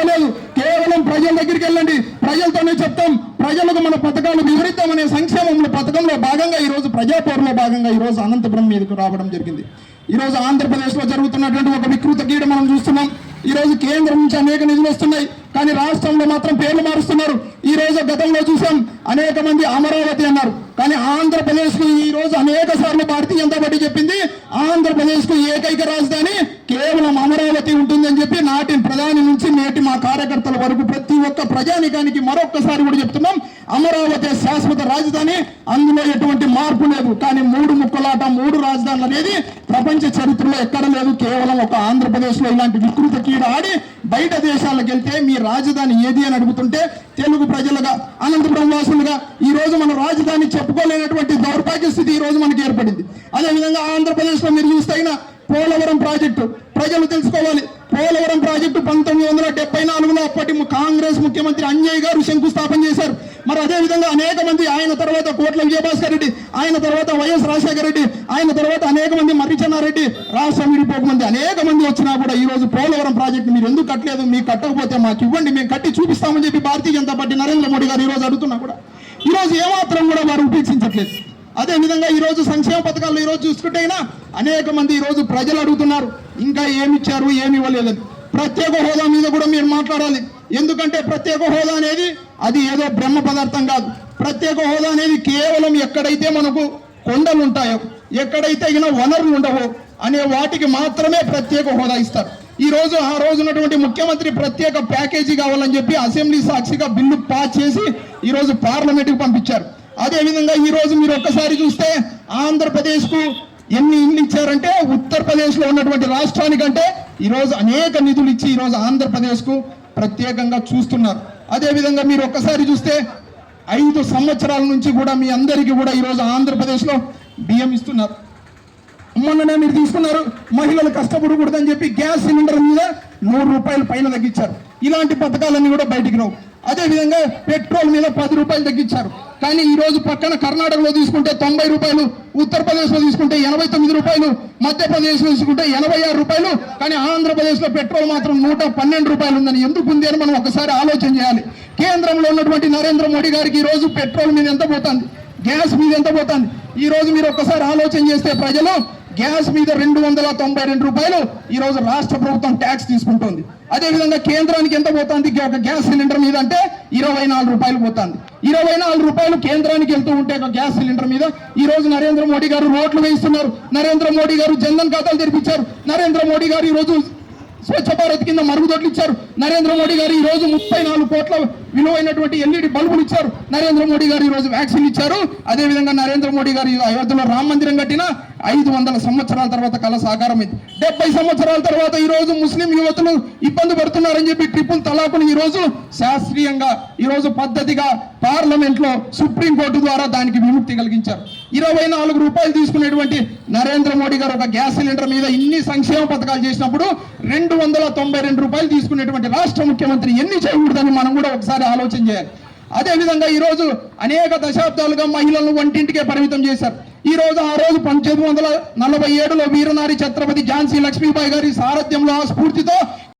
చెప్పుకోలేదు కేవలం ప్రజల దగ్గరికి వెళ్ళండి. ప్రజలతోనే చెప్తాం. ప్రజలకు మన పథకాలు వివరిద్దామనే సంక్షేమంలో పథకంలో భాగంగా ఈ రోజు భాగంగా ఈ రోజు అనంతపురం మీదకు రావడం జరిగింది. ఈ రోజు ఆంధ్రప్రదేశ్లో జరుగుతున్నటువంటి ఒక వికృత గీడ మనం చూస్తున్నాం. ఈ రోజు కేంద్రం నుంచి అనేక నిధులు వస్తున్నాయి. కానీ రాష్ట్రంలో మాత్రం పేర్లు మారుస్తున్నారు. ఈ రోజు గతంలో చూసాం అనేక మంది అమరావతి అన్నారు. కానీ ఆంధ్రప్రదేశ్కు ఈ రోజు అనేక సార్లు భారతీయ జనతా పార్టీ చెప్పింది ఆంధ్రప్రదేశ్కు ఏకైక రాజధాని కేవలం అమరావతి ఉంటుందని చెప్పి నాటి ప్రధాని నుంచి నేటి మా కార్యకర్తల వరకు ప్రతి ఒక్క ప్రజానికానికి మరొక్కసారి కూడా చెప్తున్నాం. అమరావతి శాశ్వత రాజధాని అందులో ఎటువంటి మార్పు లేదు. కానీ మూడు ముక్కలాట మూడు రాజధానులు అనేది ప్రపంచ చరిత్రలో ఎక్కడ లేదు. కేవలం ఒక ఆంధ్రప్రదేశ్లో ఇలాంటి వికృత కీడ ఆడి బయట దేశాలకు వెళ్తే మీ రాజధాని ఏది అని అడుగుతుంటే తెలుగు ప్రజలుగా అనంతపురం వాసులుగా ఈ రోజు మన రాజధాని చెప్పుకోలేనటువంటి దౌర్భాగ్య స్థితి ఈ రోజు మనకి ఏర్పడింది. అదేవిధంగా ఆంధ్రప్రదేశ్లో మీరు చూస్తే అయినా పోలవరం ప్రాజెక్టు. ప్రజలు తెలుసుకోవాలి. పోలవరం ప్రాజెక్టు పంతొమ్మిది వందల డెబ్బై నాలుగులో అప్పటి కాంగ్రెస్ ముఖ్యమంత్రి అంజయ్ గారు శంకుస్థాపన చేశారు. మరి అదే విధంగా అనేక మంది ఆయన తర్వాత కోట్ల విజయభాస్కర్ రెడ్డి ఆయన తర్వాత వైఎస్ రాజశేఖర రెడ్డి ఆయన తర్వాత అనేక మంది మర్రిచెన్నారెడ్డి రాష్ట్రం విడిపోకముందు అనేక మంది వచ్చినా కూడా ఈ రోజు పోలవరం ప్రాజెక్టు మీరు ఎందుకు కట్టలేదు? మీకు కట్టకపోతే మాకు ఇవ్వండి మేము కట్టి చూపిస్తామని చెప్పి భారతీయ జనతా పార్టీ నరేంద్ర మోడీ గారు ఈ రోజు అడుగుతున్నా కూడా. ఈ రోజు ఏమాత్రం కూడా వారు ఉపేక్షించట్లేదు. అదే విధంగా ఈ రోజు సంక్షేమ పథకాలు ఈ రోజు చూసుకుంటే అయినా అనేక మంది ఈ రోజు ప్రజలు అడుగుతున్నారు ఇంకా ఏమి ఇచ్చారు ఏమి ఇవ్వలేదని ప్రత్యేక హోదా మీద కూడా మీరు మాట్లాడాలి. ఎందుకంటే ప్రత్యేక హోదా అనేది అది ఏదో బ్రహ్మ పదార్థం కాదు. ప్రత్యేక హోదా అనేది కేవలం ఎక్కడైతే మనకు కొండలు ఉంటాయో ఎక్కడైతే ఇగిన వనరులు ఉండవో అనే వాటికి మాత్రమే ప్రత్యేక హోదా ఇస్తారు. ఈ రోజు ఆ రోజు ఉన్నటువంటి ముఖ్యమంత్రి ప్రత్యేక ప్యాకేజీ కావాలని చెప్పి అసెంబ్లీ సాక్షిగా బిల్లు పాస్ చేసి ఈ రోజు పంపించారు. అదేవిధంగా ఈరోజు ఈ రోజు మీరు ఒక్కసారి చూస్తే ఆంధ్రప్రదేశ్కు ఎన్ని ఇల్లు ఇచ్చారంటే ఉత్తరప్రదేశ్లో ఉన్నటువంటి రాష్ట్రానికంటే ఈరోజు అనేక నిధులు ఇచ్చి ఈరోజు ఆంధ్రప్రదేశ్కు ప్రత్యేకంగా చూస్తున్నారు. అదేవిధంగా మీరు ఒక్కసారి చూస్తే ఐదు సంవత్సరాల నుంచి కూడా మీ అందరికీ కూడా ఈ రోజు బియ్యం ఇస్తున్నారు. మొన్ననే మీరు తీసుకున్నారు మహిళలు కష్టపడకూడదని చెప్పి గ్యాస్ సిలిండర్ మీద నూరు రూపాయలు పైన తగ్గించారు. ఇలాంటి పథకాలన్నీ కూడా బయటికి రావు. అదే విధంగా పెట్రోల్ మీద పది రూపాయలు తగ్గించారు. కానీ ఈ రోజు పక్కన కర్ణాటకలో తీసుకుంటే తొంభై రూపాయలు ఉత్తరప్రదేశ్లో తీసుకుంటే ఎనభై తొమ్మిది రూపాయలు మధ్యప్రదేశ్లో తీసుకుంటే ఎనభై ఆరు రూపాయలు కానీ ఆంధ్రప్రదేశ్లో పెట్రోల్ మాత్రం నూట పన్నెండు రూపాయలు ఉందని ఎందుకు ఉంది అని మనం ఒకసారి ఆలోచన చేయాలి. కేంద్రంలో ఉన్నటువంటి నరేంద్ర మోడీ గారికి ఈ రోజు పెట్రోల్ మీద ఎంత పోతుంది? గ్యాస్ మీద ఎంత పోతుంది? ఈ రోజు మీరు ఒక్కసారి ఆలోచన చేస్తే ప్రజలు గ్యాస్ మీద రెండు వందల తొంభై రెండు రూపాయలు ఈ రోజు రాష్ట్ర ప్రభుత్వం ట్యాక్స్ తీసుకుంటుంది. అదే విధంగా కేంద్రానికి ఎంత పోతుంది? ఒక గ్యాస్ సిలిండర్ మీద అంటే ఇరవై నాలుగు రూపాయలు పోతుంది. ఇరవై నాలుగు రూపాయలు కేంద్రానికి వెళ్తూ ఉంటే ఒక గ్యాస్ సిలిండర్ మీద ఈ రోజు నరేంద్ర మోడీ గారు రోడ్లు వేయిస్తున్నారు నరేంద్ర మోడీ గారు జన్ధన్ ఖాతాలు తెరిపించారు. నరేంద్ర మోడీ గారు ఈ రోజు స్వచ్ఛ భారత్ కింద మరుగుదొడ్లు ఇచ్చారు. నరేంద్ర మోడీ గారు ఈ రోజు ముప్పై నాలుగు కోట్ల విలువైనటువంటి ఎల్ఈడి బల్బులు ఇచ్చారు. నరేంద్ర మోడీ గారు ఈ రోజు వ్యాక్సిన్ ఇచ్చారు. అదే విధంగా నరేంద్ర మోడీ గారు అయోధ్యలో రామ మందిరం కట్టిన ఐదు వందల సంవత్సరాల తర్వాత కళ సాకారమైంది డెబ్బై సంవత్సరాల తర్వాత ఈ రోజు ముస్లిం యువతులు ఇబ్బంది పడుతున్నారని చెప్పి ట్రిపుల్ తలాకుని ఈ రోజు శాస్త్రీయంగా ఈ రోజు పద్ధతిగా పార్లమెంట్లో సుప్రీం కోర్టు ద్వారా దానికి విముక్తి కలిగించారు. ఇరవై నాలుగు రూపాయలు తీసుకునేటువంటి నరేంద్ర మోడీ గారు ఒక గ్యాస్ సిలిండర్ మీద ఇన్ని సంక్షేమ పథకాలు చేసినప్పుడు రెండు వందల తొంభై రెండు రూపాయలు తీసుకునేటువంటి రాష్ట్ర ముఖ్యమంత్రి ఎన్ని చేయకూడదని మనం కూడా ఒకసారి ఆలోచన చేయాలి. అదేవిధంగా ఈరోజు ఈ రోజు అనేక దశాబ్దాలుగా మహిళలను వంటింటికే పరిమితం చేశారు. ఈ రోజు ఆ రోజు పంతొమ్మిది వందల నలభై ఏడులో వీరనారి ఛత్రపతి ఝాన్సీ లక్ష్మీబాయి గారి సారథ్యంలో ఆ స్ఫూర్తితో